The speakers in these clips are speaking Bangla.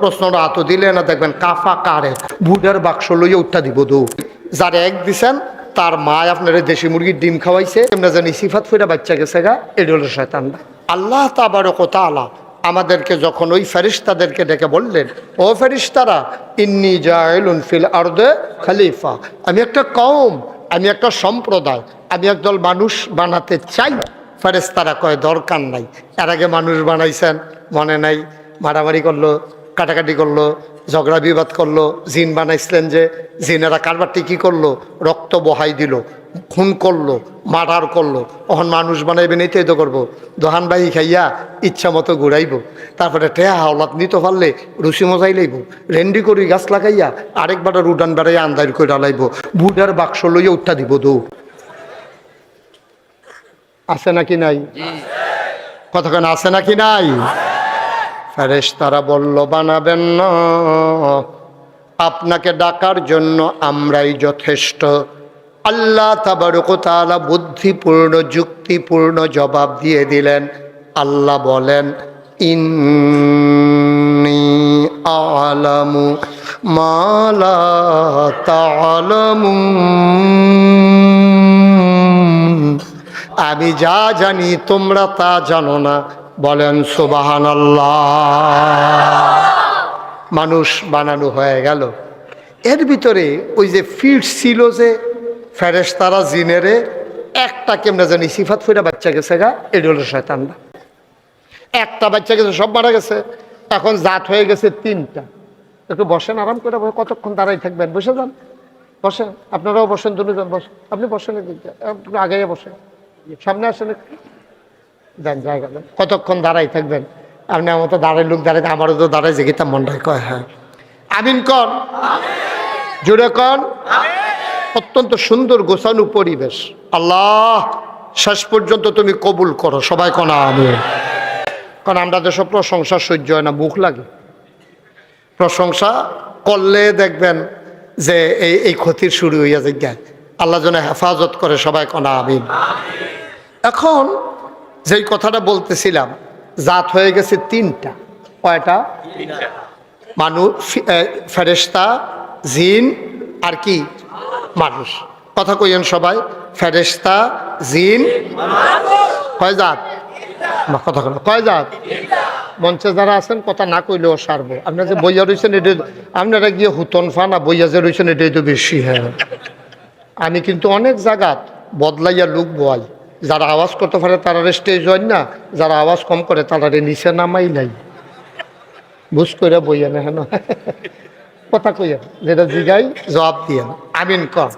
প্রশ্নটা আতো দিলে না, দেখবেন কাফা কারে। বুডার বাক্স লইয়া উঠা দিব দৌ। যারা এক দিছেন, তার মা আপনার দেশি মুরগির ডিম খাওয়াইছে। এমনি জানি সিফাত ফুরা বাচ্চা গেছে গা এটা হলো শয়তানরা আল্লাহ তাবারক তাআলা আমাদেরকে যখন ওই ফেরিস্তাদেরকে ডেকে বললেন, ও ফেরিস্তারা ইন্নি জায়লুন ফিল আরদে খলিফা। আমি একটা কম আমি একটা সম্প্রদায়, আমি একদল মানুষ বানাতে চাই। ফেরেস্তারা কয়, দরকার নাই। এর আগে মানুষ বানাইছেন, মনে নাই, মারামারি করল। কাটাকাটি করল ঝগড়া বিবাদ করল জিন বানাইছিলেন যে জিনেরা কারবারটি কি করল? রক্ত বহাই দিল খুন করল মার্ডার করল। অহন মানুষ বানাইবেন এইটাই তো করব। দোহান বাহি খাইয়া ইচ্ছা মতো ঘুরাইব। তারপরে টেহা হাওলাত নিতে পারলে রুচি মজাই লাইব। রেন্ডি করি গাছ লাগাইয়া আরেকবার উডান বেড়াইয়া আন্দার করে ডালাইব বুডার বাক্স লইয়া উঠা দিব দৌ। আছে নাকি নাই? কতক্ষণ আছে নাকি নাই? ফেরেশ তারা বলল, বানাবেন না। আপনাকে ডাকার জন্য আমরাই যথেষ্ট। আল্লাহ তাবারক তাআলা বুদ্ধিপূর্ণ, যুক্তিপূর্ণ জবাব দিয়ে দিলেন। আল্লাহ বলেন, ইন্নি আলামু মালা আমি যা জানি তোমরা তা জানো না। বলেন সুবাহান মানুষ বানানো হয়ে গেল। এর ভিতরে ওই যে ফিট ছিল যে ফেরেশতারা, জিনেরে, একটা কেমনে জানি সিফাত ফুটা বাচ্চা গেছে গা এটা হলো একটা বাচ্চা গেছে, সব মারা গেছে। এখন জাত হয়ে গেছে তিনটা। একটু বসেন, আরাম করে কতক্ষণ দাঁড়াই থাকবেন? বসে যান। বসেন, আপনারাও বসেন, দুজন বসেন। আপনি বসেন একটু আগে বসেন। সামনে আসেন একটু। দেন জায়গা কতক্ষণ দাঁড়াই থাকবেন? আপনি আমার তো দাঁড়াই লোক দাঁড়াই আমারও তো দাঁড়াই যে গীতা মনটাই কয় হ্যাঁ। আমিন কন? জুড়ে কন? অত্যন্ত সুন্দর গোছানো পরিবেশ। আল্লাহ, শেষ পর্যন্ত তুমি কবুল করো। সবাই কনা আমি কারণ আমরা দেশে প্রশংসা সহ্য হয় না, মুখ লাগে। প্রশংসা করলে দেখবেন যে এই এই ক্ষতির শুরু হইয়া যায় আল্লাহ যেন হেফাজত করে, সবাই কনা আমিন। এখন যেই কথাটা বলতেছিলাম জাত হয়ে গেছে তিনটা। কয়টা? মানুষ ফেরেস্তা জিন আর কি? মানুষ। কথা কইয়েন সবাই ফেরেস্তা জিন কয় জাত? কথা কয় কয় জাত? মঞ্চে যারা আছেন কথা না কইলেও সারবো। আপনারা যে বইয়া রয়েছেন এটা আপনারা গিয়ে হুতন ফানা বইয়া যে রয়েছেন এটাই তো বেশি হ্যাঁ। আমি কিন্তু অনেক জায়গাত বদলাইয়া লুক বয় যারা আওয়াজ করতে পারে তারা স্টেজ হয় না যারা আওয়াজ কম করে তারা নিচে নামাই নাই। বুঝ করে বইয়া না হেন। কথা কইয়া যেটা জিগাই জবাব দিয়া আমিন কম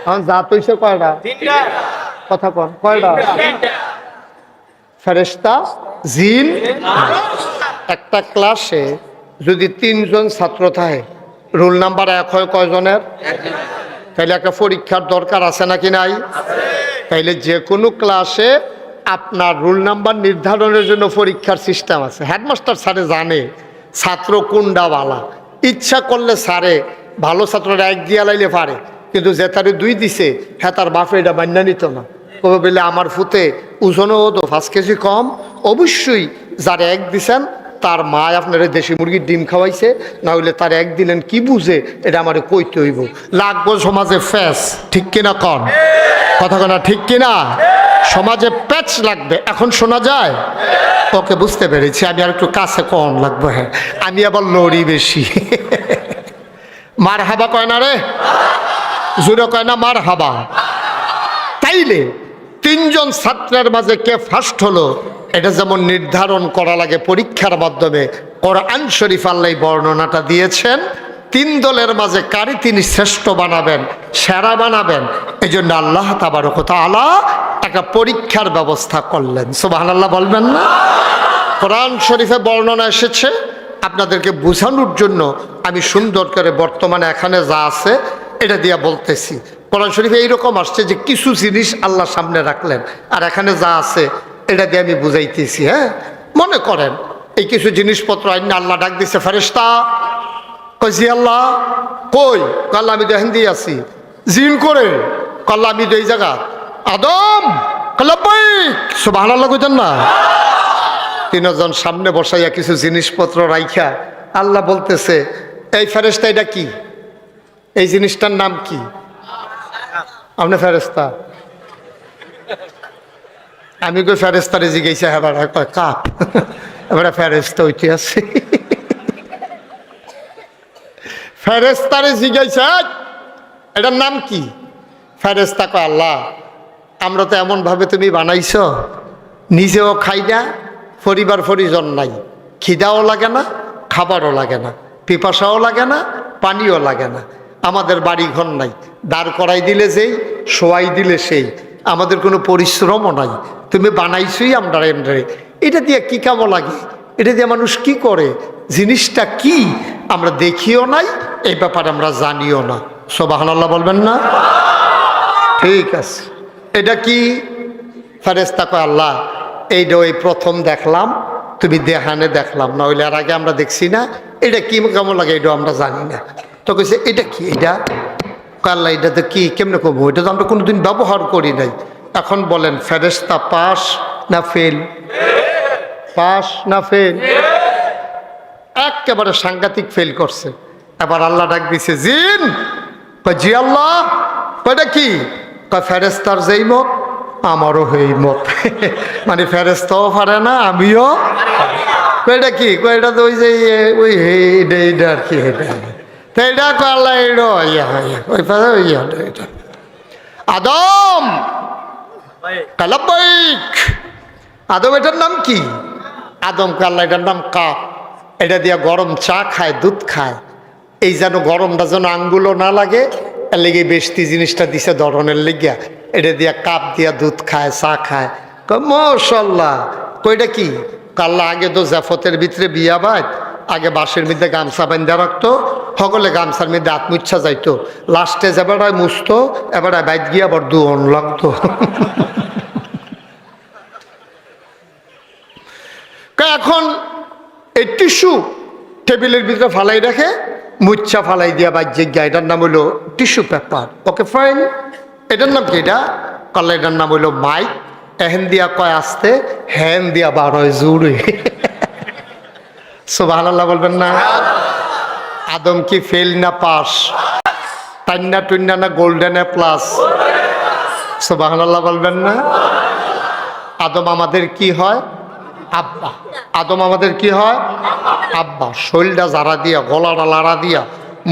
এখন যা তৈছে কয়টা কথা কন কয়টা ফেরেস্তা জিন। একটা ক্লাসে যদি তিনজন ছাত্র থাকে রোল নাম্বার এক হয় কয়জনের? তাহলে একটা পরীক্ষার দরকার আছে নাকি নাই? তাইলে যে কোনো ক্লাসে আপনার রোল নাম্বার নির্ধারণের জন্য পরীক্ষার সিস্টেম আছে। হেডমাস্টার স্যারে জানে, ছাত্র কোনডাওয়ালা ইচ্ছা করলে স্যারে ভালো ছাত্ররা এক দিয়া লাইলে পারে, কিন্তু যে তারে দুই দিছে হ্যাঁ তার বাপে এটা মান্য নিত না। কবে বলে, আমার ফুতে ওজনও তো পাঁচ কেজি কম। অবশ্যই যারা এক দিছেন তার মা আপনার দেশি মুরগির ডিম খাওয়াইছে না হইলে তার এক দিলেন কি বুঝে, এটা আমার কইতে হইব। লাগবো সমাজে ফ্যাস, ঠিক কিনা কন? কথা কনা ঠিক কিনা? সমাজে প্যাচ লাগবে, এখন শোনা যায়? ওকে বুঝতে পেরেছি, আমি আর একটু কাছে কম লাগবে হ্যাঁ। আমি আবার লড়ি বেশি। মার হাবা কয় না রে? জুড়ে কয় না মার হাবা তাইলে তিনজন ছাত্রের মাঝে কে ফার্স্ট হলো? এটা যেমন নির্ধারণ করা লাগে পরীক্ষার মাধ্যমে, কোরআন শরীফ আল্লাহ বর্ণনাটা দিয়েছেন, তিন দলের মাঝে কারি তিনি শ্রেষ্ঠ বানাবেন, সেরা বানাবেন এই জন্য আল্লাহ তাবারক আলা একটা পরীক্ষার ব্যবস্থা করলেন। সুবাহ আল্লাহ বলবেন না? কোরআন শরীফে বর্ণনা এসেছে, আপনাদেরকে বোঝানোর জন্য আমি সুন্দর করে বর্তমানে এখানে যা আছে, এটা দিয়া বলতেছি। কোরআন শরীফে এইরকম আসছে যে কিছু জিনিস আল্লাহ সামনে রাখলেন, আর এখানে যা আছে এটা দিয়ে আমি বুঝাইতেছি হ্যাঁ? মনে করেন, এই কিছু জিনিসপত্র আইন আল্লাহ ডাক দিছে ফেরেস্তা কইছি আল্লাহ, কই? কাল্লা আমি তো হিন্দি আছি। জিন করে? কাল্লা আমি তো এই জায়গা। আদম? কাল্লাবাই সব আল্লাহ কইতেন না। তিনজন সামনে বসাইয়া কিছু জিনিসপত্র রাইখা আল্লাহ বলতেছে, এই ফেরেস্তা এটা কি? এই জিনিসটার নাম কি? আপনি ফেরেস্তা আমি কই ফেরেস্তারে হ্যাঁ এবার কয় কাপ এবারে ফেরেস্তা হইতে আছে। ফেরেস্তারে জিজ্ঞেস, এটার নাম কি? ফেরেস্তা কয়, আল্লাহ, আমরা তো এমনভাবে তুমি বানাইছ, নিজেও খাই না, পরিবার পরিজন নাই। খিদাও লাগে না, খাবারও লাগে না, পিপাসাও লাগে না, পানিও লাগে না। আমাদের বাড়ি ঘর নাই। দাঁড় করাই দিলে যেই, শোয়াই দিলে সেই। আমাদের কোনো পরিশ্রমও নাই। তুমি বানাইছই আমরা এন্ডারে এটা দিয়ে কি কামো লাগে? এটা দিয়ে মানুষ কি করে? জিনিসটা কি? আমরা দেখিও নাই, এই ব্যাপারে আমরা জানিও না। সোবাহান আল্লাহ বলবেন না? ঠিক আছে। এটা কি? ফেরেস্তা কয়, আল্লাহ এইটা ওই প্রথম দেখলাম, তুমি দেহানে দেখলাম না হইলে আর আগে আমরা দেখছি না। এটা কি কেমন লাগে এটা আমরা জানি না। তো কইছে, এটা কি? এটা কাল্লা, এটা তো কি, কেমনে করব এটা তো আমরা কোনোদিন ব্যবহার করি নাই। এখন বলেন ফেরেস্তা পাস না ফেল? পাস না ফেল? একেবারে সাংঘাতিক ফেল করছে। এবার আল্লাহ ডাক দিছে, জিন! জি আল্লাহ! কয়টা কি? ফেরেস্তার যেই মত, আমারও এই মত। মানে ফেরেস্তাও পারে না, আমিও কয়টা কি? কয়টা তো ওই যে, ওই এইটা এইটা আর কি এটা এটা আল্লাহ এইটা ইয়া ওই ইয়া এটা আদম কালাবাইক আদম এটার নাম কি আদম কাল্লা এটার নাম কাপ এটা দিয়া গরম চা খায় দুধ খায়। এই যেন গরমটা যেন আঙ্গুলও না লাগে এর লেগে বেশতি জিনিসটা দিছে ধরনের লেগিয়া। এটা দিয়া কাপ দিয়া দুধ খায় চা খায়। মশাল্লাহ কইটা কি? কাল্লা আগে তো জাফতের ভিতরে বিয়া বাদ আগে বাঁশের মধ্যে গামছা বান্ধা রাখতো, সকলে গামছার মধ্যে আত্মইচ্ছা যাইতো। লাস্টে যেবারায় মুছতো এবার বাইত গিয়া আবার দুয়ন লাগতো। এখন এই টিস্যু টেবিলের ভিতরে ফালাই রাখে মুচ্ছা ফালাই দিয়া বাহ্যিক গা এটার নাম হইল টিস্যু পেপার। ওকে ফাইন এটার নাম কি এটা? কাল্লা, এটার নাম হইল মাইক। এহেন দিয়া কয় আসতে হ্যান দিয়া বার হয় জুড়ে। সোবাহ বলবেন না। আদম কি ফেল না পাস? টান্না টুন্না না গোল্ডেনে প্লাস সোবাহ বলবেন না। আদম আমাদের কি হয়? আব্বা। আদম আমাদের কি হয়? আব্বা। শৈলটা জারা দিয়া, গলাটা লাড়া দিয়া,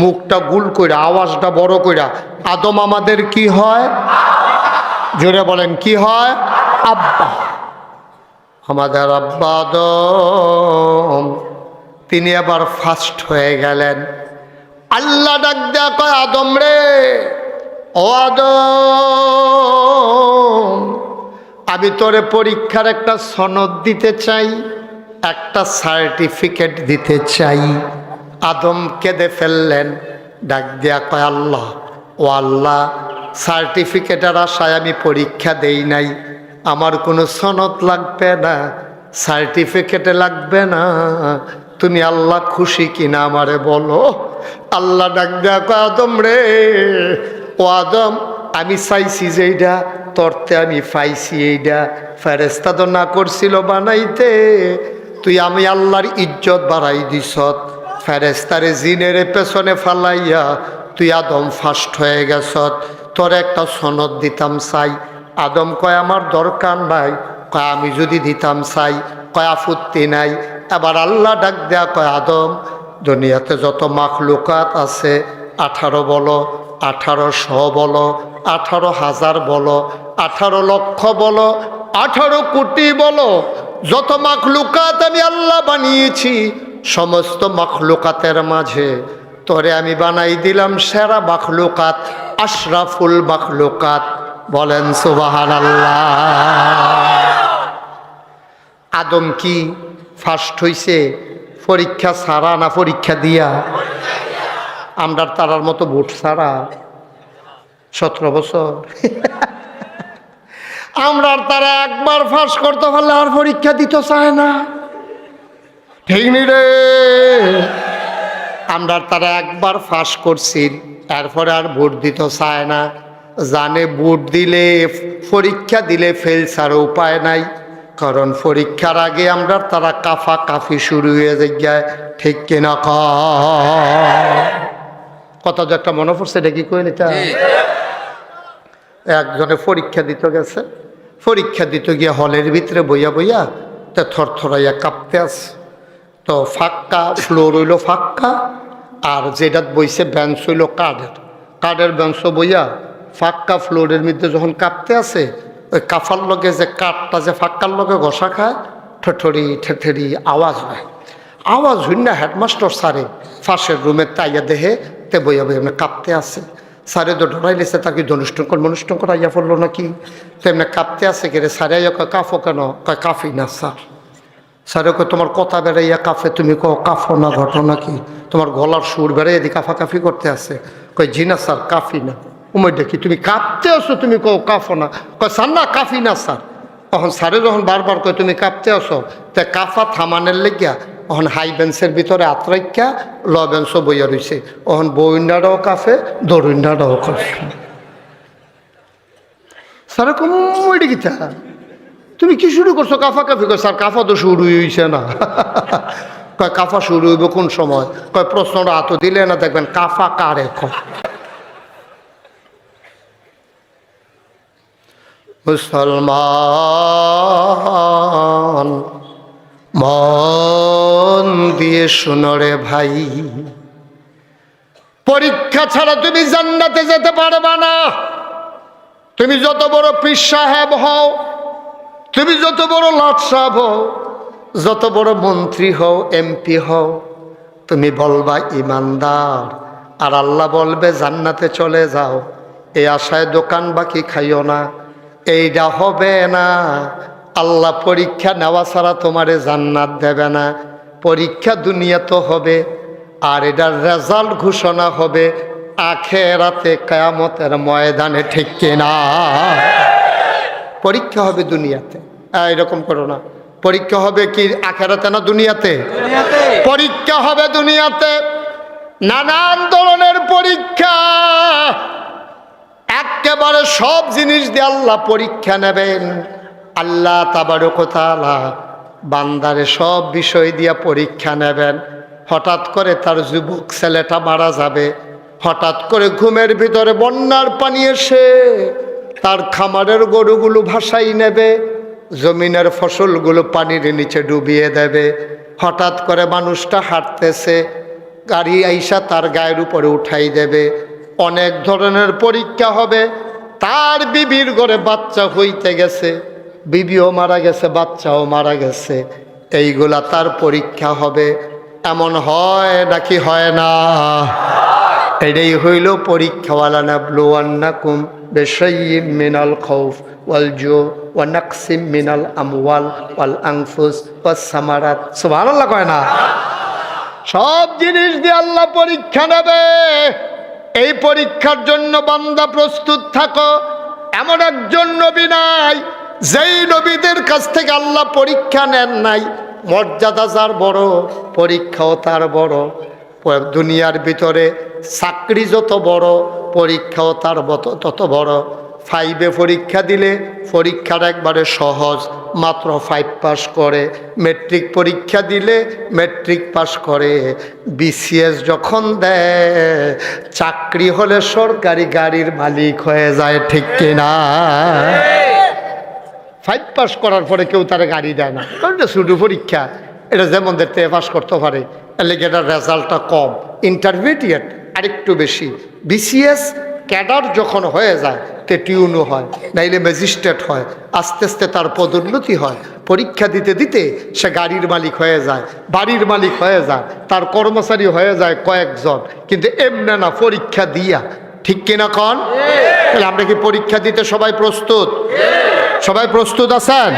মুখটা গুল কইরা, আওয়াজটা বড় কইরা, আদম আমাদের কি হয়? জোরে বলেন, কি হয়? আব্বা। আমাদের আব্বা আদম। তিনি আবার ফার্স্ট হয়ে গেলেন। আল্লাহ ডাক দেয়া কয়, আদম রে, ও আদম, আমি তোরে পরীক্ষার একটা সনদ দিতে চাই, একটা সার্টিফিকেট দিতে চাই। আদম কেঁদে ফেললেন। ডাক দেয়া কয়, আল্লাহ, ও আল্লাহ সার্টিফিকেটের আশায় আমি পরীক্ষা দেই নাই। আমার কোনো সনদ লাগবে না সার্টিফিকেটে লাগবে না। তুমি আল্লাহ খুশি কিনা আমারে বলো? আল্লাহ ডাক কয়, আদম রে। ও আদম, আমি চাইছি যে এইটা তরতে আমি পাইছি এইটা ফেরেস্তা তো না করছিল বানাইতে। তুই আমি আল্লাহর ইজ্জত বাড়াই দিছত ফেরেস্তারে জিনের পেছনে ফালাইয়া তুই আদম ফার্স্ট হয়ে গেছত তোর একটা সনদ দিতাম চাই। আদম কয়, আমার দরকার নাই। কয়, আমি যদি দিতাম চাই। কয় আপত্তি নাই। এবার আল্লাহ ডাক দেয়া কয়, আদম, দুনিয়াতে যত মাখলুকাত আছে, আঠারো বলো, আঠারোশো বলো, আঠারো হাজার বলো, আঠারো লক্ষ বলো, আঠারো কোটি বলো, যত মাখলুকাত আমি আল্লাহ বানিয়েছি, সমস্ত মাখলুকাতের মাঝে তোরে আমি বানাই দিলাম সেরা মাখলুকাত, আশরাফুল মাখলুকাত। বলেন সুবাহান আল্লাহ আদম কি ফার্স্ট হইছে পরীক্ষা ছাড়া না পরীক্ষা দিয়া? আমরা তারার মতো ভোট ছাড়া। সতেরো বছর। আমরা তারা একবার ফাঁস করতে পারলে আর পরীক্ষা দিতে চায় না। ঠিক নি রে? আমরা তারা একবার ফাঁস করছি এরপরে আর ভোট দিতে চায় না। জানে ভোট দিলে, পরীক্ষা দিলে ফেল ছাড়া উপায় নাই। কারণ পরীক্ষার আগে আমরা তারা কাফা কাফি শুরু হয়ে যায় ঠিক কিনা? কথা যে একটা মনে পড়ছে এটা কি কই এটা? একজনে পরীক্ষা দিতে গেছে পরীক্ষা দিতে গিয়ে হলের ভিতরে বইয়া বইয়া তে থরথরাইয়া কাঁপতে আছে। তো ফাঁক্কা ফ্লোর হইল ফাঁক্কা আর যেটা বইছে বেঞ্চ হইল কাঠের। কাঠের বেঞ্চ বইয়া ফাঁক্কা ফ্লোরের মধ্যে যখন কাঁপতে আছে ওই কাফার লগে যে কাঠটা যে ফাঁক্কার লগে ঘষা খায় ঠেঠরি ঠেঠেরি আওয়াজ হয়। আওয়াজ হইন না হেডমাস্টার স্যারে ফাঁসের রুমে তাইয়া দেহে তে বইয়া এমনি কাঁপতে আছে। স্যারে তো ঢোড়াই লেছে তাকে অনুষ্ঠান কর অনুষ্ঠান করা ইয়া পড়ল নাকি? তেমনি কাঁপতে আছে কে রে? আইয়া কয় কাফো কেন? কয় কাফি না স্যার। স্যারে কয়, তোমার কথা বেড়াইয়া কাফে তুমি কও কাফো না ঘটনা কি তোমার গলার সুর বেড়ে এদিকে কাফা কাফি করতে আছে। কয়, জি না স্যার কাফি না। উমর দেখি, তুমি কাঁপতে আসো তুমি কও কাফো না। কয়, স্যার না কাফি না, স্যার। তখন স্যারে যখন বারবার কয়, তুমি কাঁপতে আসো তে কাফা থামানের লেগিয়া তখন হাই বেঞ্চের ভিতরে আত্রাইকা ল বেঞ্চও বইয়া রয়েছে তখন বইন্ডাটাও কাফে দরুইন্ডাটাও কাফে স্যারে কম ওইটা কি? তুমি কি শুরু করছ? কাফা কাফি কয়, স্যার কাফা তো শুরু হয়েছে না। কয় কাফা শুরু হইব কোন সময়? কয়, প্রশ্নটা হাত দিলে না দেখবেন কাফা কারে কয়? মুসলমান, মন দিয়ে শুনরে ভাই। পরীক্ষা ছাড়া তুমি জান্নাতে যেতে পারবা না। তুমি যত বড় পীর সাহেব হও, তুমি যত বড় লাট সাহেব হও, যত বড় মন্ত্রী হও, এমপি হও, তুমি বলবা ইমানদার, আর আল্লাহ বলবে জান্নাতে চলে যাও। এই আশায় দোকান বাকি খাইও না। এইটা হবে না। আল্লাহ পরীক্ষা নেওয়া ছাড়া তোমারে জান্নাত দেবে না। পরীক্ষা দুনিয়া তো হবে আর এটার রেজাল্ট ঘোষণা হবে আখেরাতে কেয়ামতের ময়দানে ঠিক কিনা পরীক্ষা হবে দুনিয়াতে। এরকম করো না। পরীক্ষা হবে কি আখেরাতে না দুনিয়াতে? পরীক্ষা হবে দুনিয়াতে। নানান ধরনের পরীক্ষা একেবারে সব জিনিস দিয়ে আল্লাহ পরীক্ষা নেবেন। আল্লাহ তাবারকতালা বান্দারে সব বিষয় দিয়া পরীক্ষা নেবেন। হঠাৎ করে তার যুবক ছেলেটা মারা যাবে। হঠাৎ করে ঘুমের ভিতরে বন্যার পানি এসে তার খামারের গরুগুলো ভাসাই নেবে, জমিনের ফসলগুলো পানির নিচে ডুবিয়ে দেবে। হঠাৎ করে মানুষটা হাঁটতেছে, গাড়ি আইসা তার গায়ের উপরে উঠাই দেবে। অনেক ধরনের পরীক্ষা হবে। তার বিবির ঘরে বাচ্চা হইতে গেছে। বিবিও মারা গেছে, বাচ্চাও মারা গেছে। এইগুলা তার পরীক্ষা হবে। এমন হয় নাকি হয় না? এটাই হইল পরীক্ষাওয়ালা না ব্লুয়ান্নাকুম বেশাইম মিনাল খৌফ ওয়াল জো ওয়া নাকসিম মিনাল আমওয়াল ওয়াল আংফুস ওয়াস সামারাত। সুবহানাল্লাহ কয় না? সব জিনিস দিয়ে আল্লাহ পরীক্ষা নেবে। এই পরীক্ষার জন্য বান্দা প্রস্তুত থাকো। এমন একজন নবী নাই, যেই নবীদের কাছ থেকে আল্লাহ পরীক্ষা নেন নাই। মর্যাদা যার বড়, পরীক্ষাও তার বড়। দুনিয়ার ভিতরে চাকরি যত বড়, পরীক্ষাও তার তত বড়। ফাইভে পরীক্ষা দিলে, পরীক্ষার একবারে সহজ, মাত্র ফাইভ পাস করে। মেট্রিক পরীক্ষা দিলে মেট্রিক পাস করে। বিসিএস যখন দেয়, চাকরি হলে সরকারি গাড়ির মালিক হয়ে যায়, ঠিক কিনা? ফাইভ পাস করার পরে কেউ তার গাড়ি দেয় না। কারণ এটা শুধু পরীক্ষা। এটা যেমন দেখতে পাস করতে পারে এর লেগে এটার রেজাল্টটা কম? ইন্টারমিডিয়েট আরেকটু বেশি। বিসিএস ক্যাডার যখন হয়ে যায় তে টিউনও হয় নাইলে ম্যাজিস্ট্রেট হয় আস্তে আস্তে তার পদোন্নতি হয়। পরীক্ষা দিতে দিতে সে গাড়ির মালিক হয়ে যায় বাড়ির মালিক হয়ে যায় তার কর্মচারী হয়ে যায় কয়েকজন। কিন্তু এমনি না পরীক্ষা দিয়া ঠিক কিনা কন? তাহলে আমরা কি পরীক্ষা দিতে সবাই প্রস্তুত? সবাই প্রস্তুত আছেন?